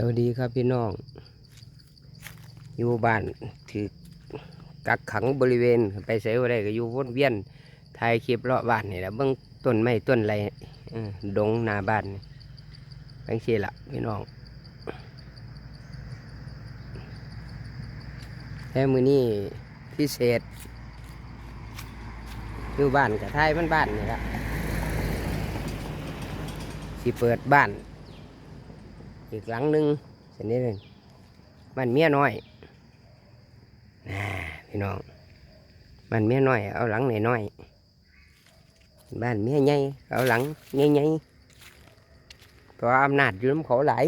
สวัสดีครับพี่น้อง อยู่บ้านถือกักขังบริเวณไปใส่อะไรก็อยู่วนเวียนถ่ายคลิปเลาะบ้านนี่แหละเบื้องต้นไม้ต้นอะไรดงนาบ้านนี่ทั้งสี่ละพี่น้องแค่มือนี้พิเศษ อยู่บ้านกับท้ายมันบ้านนี่ละสิเปิดบ้าน อีกหลังหนึ่งเสร็จนี้เลยบ้านเมียน้อยน่าพี่น้องบ้านเมียน้อยเอาหลังหน่อยน้อยบ้านเมียใหญ่เอาหลังใหญ่ๆเพราะอำนาจอยู่น้ำเขาหลาย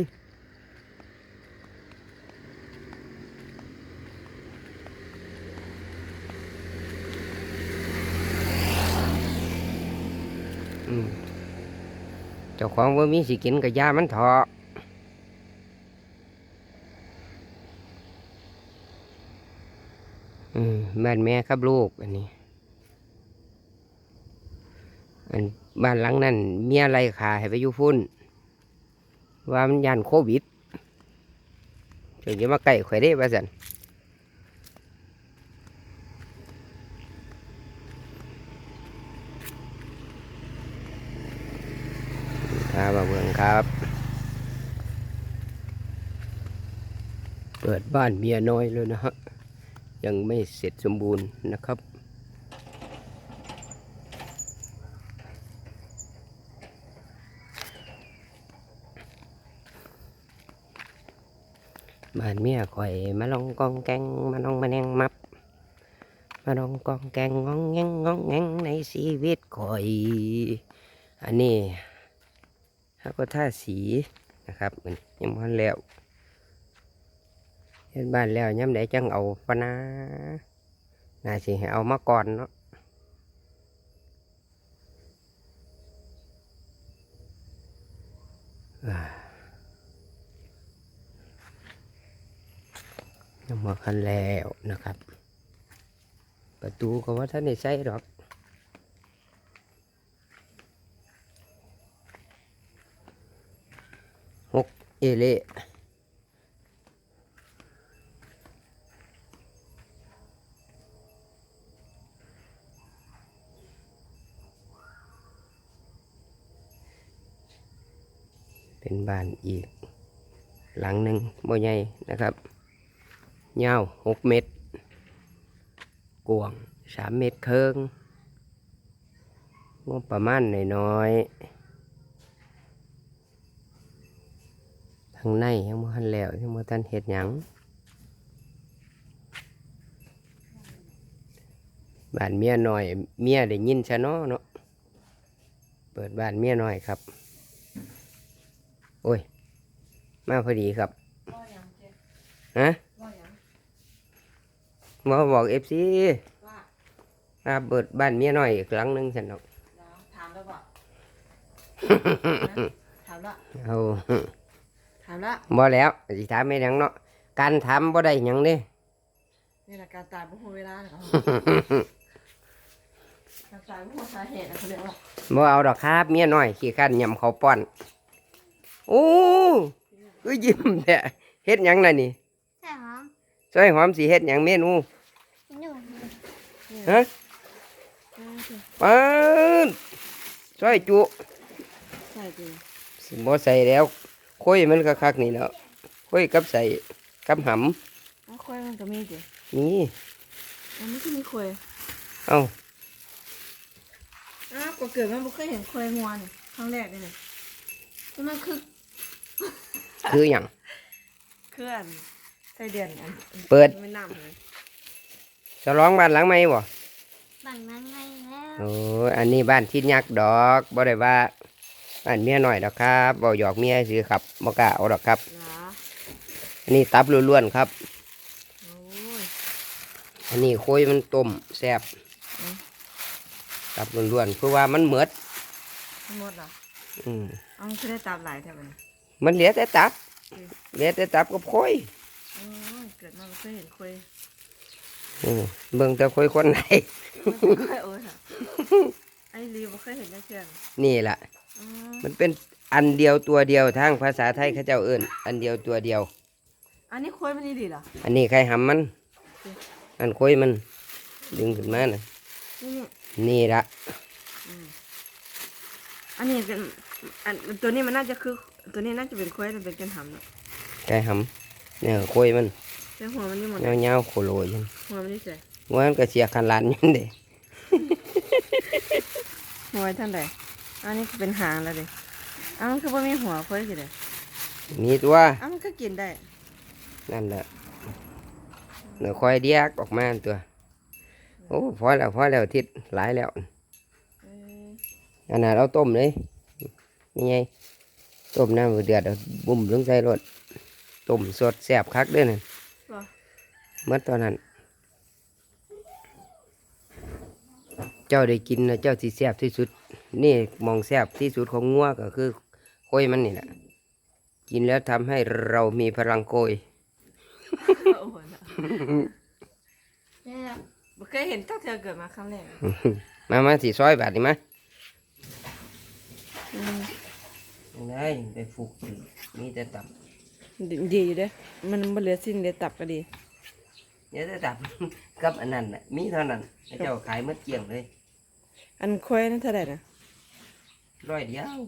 เจ้าของว่ามีสิกินกับยามันเถาะ อืม บ้านแม่ครับลูกอันนี้ อันบ้านหลังนั้นเมียไรขาให้ไปอยู่พุ่น ว่ามันยันโควิดถึงจะมาใกล้ข่อยได้ป่ะสันครับมาเมืองครับ เปิดบ้านเมียน้อยเลยนะฮะ ยังไม่เสร็จสมบูรณ์นะครับ บ้านเมียข่อยมาลองกองแกงมาลองมาแนงมับ มาลองกองแกงงองแงงงองแงงในชีวิตข่อย อันนี้ฮักก็ท่าสีนะครับมันยังพันแล้ว เฮ็ดบ้านแล้วย้ำได้จังเอาปนะน่าสิให้เอามาก่อนเนาะยังมาคันแล้วนะครับ ประตูก็ว่าท่านได้ใส่หรอกหกเอเล่ เป็นบ้านอีก หลังหนึ่งบ่ใหญ่นะครับยาวหกเมตร กว้างสามเมตรครึ่งงบประมาณน้อยๆทางในยังบ่ทันแล้วยังบ่ทันเฮ็ดหยังบ้านเมียน้อย เมียได้ยินซะเนาะเนาะเปิดบ้านเมียน้อยครับ โอ้ย มาพอดีครับว่าหยังเจ๊ฮะว่าหยังมาบอกเอฟซีว่ามาเปิดบ้านเมียน้อยอีกหลังหนึงฉันดอกเดี๋ยวถามแล้วบอกถามแล้วเอาถามแล้วบ่แล้วสิถามไม่ยังเนาะการถามบ่ได้หยังเด้นี่แหละการตายบุคคลเวลาเนี่ยการตายบุคคลสาเหตุนะเขาเรียกว่าบ่เอาดอกครับเมียน้อยขี้ขันยำเขาวป้อน โอ้ก็ยิ้มแท้เฮ็ดหยังน่ะนี่ใช่หอมซอยหอมสิเฮ็ดหยังเมนูหนูฮะปาดซอยจุใช่จริงสิบ่ใส่แล้วคุยมันก็คักนี่แล้วคุยกับใส่กับหแล้วคุยมันก็มีจริงำนี่มันไม่ใช่มีคุยเอ้าอ้าวก็เกิดมาบุเคยเห็นคุยมัวเนี่ยครั้งแรกเลยเนี่ยแล้วมันคือ คือหยังเคลื่อนใส่เดือนอันเปิดไม่นำเลยฉลองบ้านหลังใหม่บ่บังนั้นไงแล้วโอ้ยอันนี้บ้านที่ยักษ์ดอกบ่ได้ว่าบ้านเมียหน่อยดอกครับบ่หยอกเมียซื้อครับบ่กล้าเอาดอกครับ เหรออันนี้ตับล้วนๆครับ โอ้ยอันนี้โคุยมันต้มแซ่บอืมตับล้วนๆเพราะว่ามันเหมือดทั้งหมดเหรออืม เอามันคือได้ตามหลายแถวนี้มันเหลือแต่ตับ เหลือแต่ตับกับโคุยโอ้ยเกิดมาบุเคยเห็นคุยอืมเบิ่งแต่โคุยคนไหนไม่เคยโอ้ยค่ะไอ้รีบุเคยเห็นได้เชียงนี่ล่ะอ๋อมันเป็นอันเดียวตัวเดียวทางภาษาไทยเขาเจ้าเอิ้นอันเดียวตัวเดียว อันนี้ควายมันนี่ดีเหรออันนี้ใครหำมัน อันคุยมันดึงขึ้นมาน่ะนี่นี่นี่ละอันนี้เป็นอันตัวนี้มันน่าจะคือ ตัวนี้น่าจะเป็นควายแต่เป็นกันหำเนาะใครหำเนี่ยคุยมันแต่หัวมันนี่หมดเงาๆโคโลอยันหัวมันนี่ใส่ว่ามันก็เสียคันลานอยันเด้หัวไว้ท่านใดอันนี้คือเป็นหางแล้วดิอ้าวมันคือว่ามีหัวควายสิเด้นี่ตัวอ้าวมันก็กินได้ นั่นแหละเนื้อควายเดียกออกมาตัว โอ้พอแล้วพอแล้วทิศหลายแล้วเอออันนั้นเราต้มเลยนี่ไง ต้มน้ำเดือดเอาบุ่มลงใส่รถต้มสดแซ่บคักเด้วยนั่นบ่เมื่อตอนนั้น เจ้าได้กินนะเจ้าที่แซ่บที่สุด นี่มองแซ่บที่สุดของงัวก็คือโคยมันนี่แหละกินแล้วทำให้เรามีพลังโกยโอ้โหน่ะเนี่ยบ่เคยเห็นตั้งแต่เกิดมาครั้งแรกมามาสีซอยบาทนี่มาอืมยัง ไงไปฟูกนี่จะตับดีดีอยู่เด้มันบ่เหลือสิ้นเดียวตับก็ดีเดี๋ยวจะตับ กับอันนั้นน่ะมีเท่านั้นให้เจ้าขายหมดเกลี้ยงเลยอันควายนั่นเท่าไหร่นะร้อยเดียว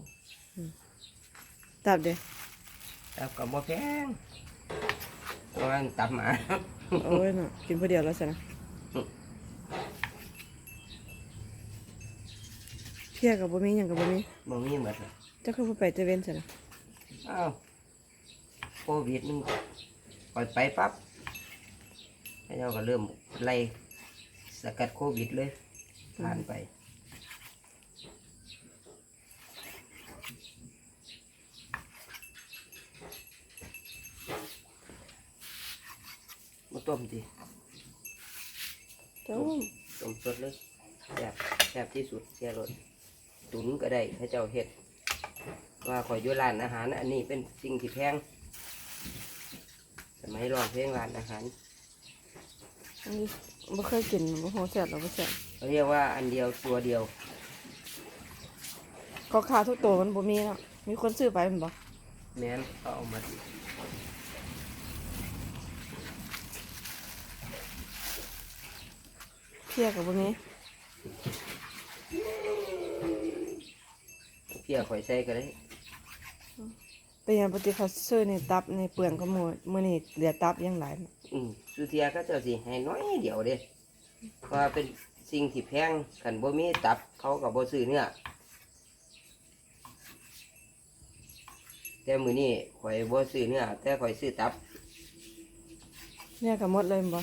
ตับเด้อตับกับบ่แพงเพราะว่ามันตับหมา โอ้ยเนาะกินผู้เดียวแล้วสินะเพียกับบ่มีหยังกับบ่มีบ่มีหมดเลยเจ้าคือบ่ไปเตะเวนสินะอ้าวโควิดมันปล่อยไปปั๊บให้เจ้าก็เริ่มไล่สกัดโควิดเลยผ่านไปมาต้มดิเจ้าต้มสดเลยแซ่บแซ่บที่สุดเสียรสตุนก็ได้ให้เจ้าเฮ็ด ว่าขอยอยู่ร้านอาหาร อันนี้เป็นสิ่งที่แพงสมัยร้องเพลงร้านอาหารอันนี้บ่เคยกินบ่ฮู้แซ่บหรอกบ่แซ่บเขาเรียกว่าอันเดียวตัวเดียวก็ค่าทุกตัวมันบ่มีเนาะมีคนซื้อไปแมันบ่แม้นเขาเอามาดิเพียกับบ่มีเพียข่อยใส่ก็ได้ เป็นหยังปกติเขาซื้อในตับในเปลืองก็หมดมื้อนี้เหลือตับยังหลายอืมสุเทียก็เจ้าสิให้น้อยเดียวเด้เพราะว่าเป็นสิ่งที่แพงขันบ่มีตับเขาก็บ่ซื้อเนื้อแต่มือนี้ข่อยบ่ซื้อเนื้อแต่ข่อยซื้อตับ เนี่ยก็หมดเลยแม่นบ่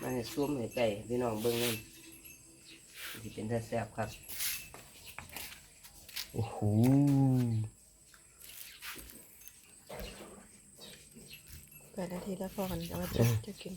มาให้ซุ่มให้ไก่พี่น้องเบิ่งนั่นสิเป็นท่าแซ่บครับ โอ้โหแปดนาทีแล้วพอกันเอามาจะจะกิน